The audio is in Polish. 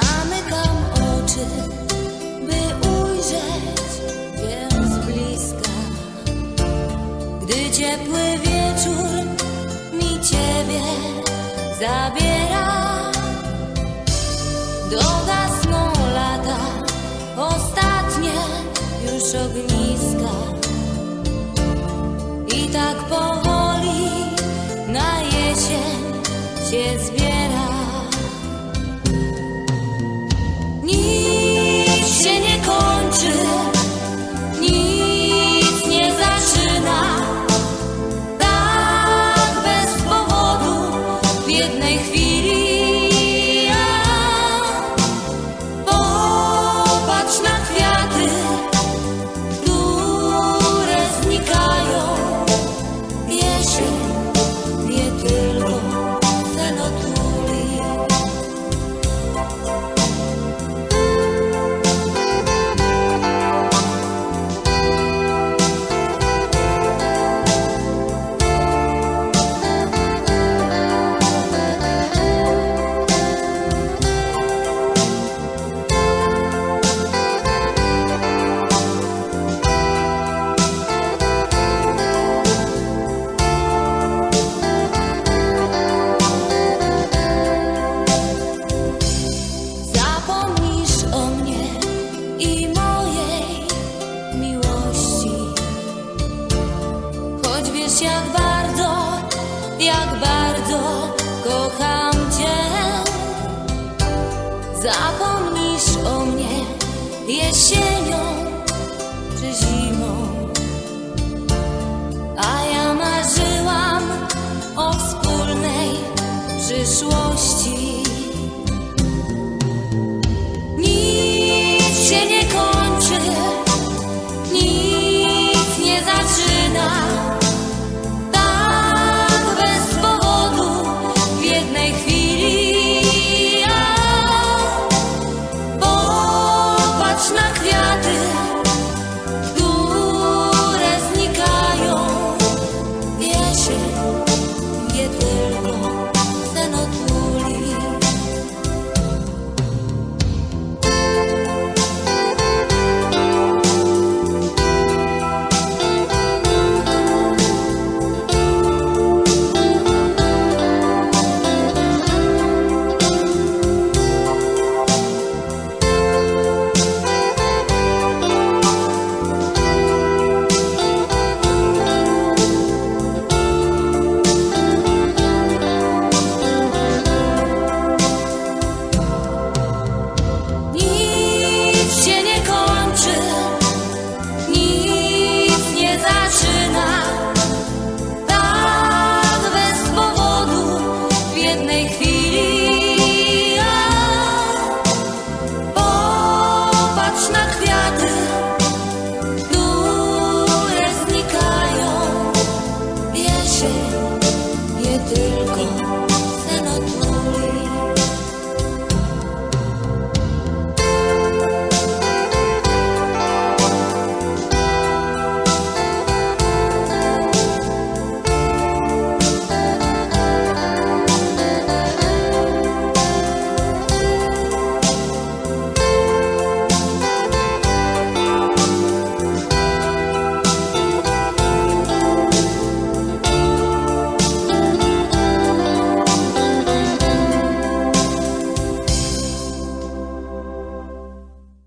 Zamykam oczy, by ujrzeć wiem z bliska. Gdy ciepły wieczór mi Ciebie zabiera Dogasną lata, ostatnie już ogniska Zapomnisz o mnie. Jesienią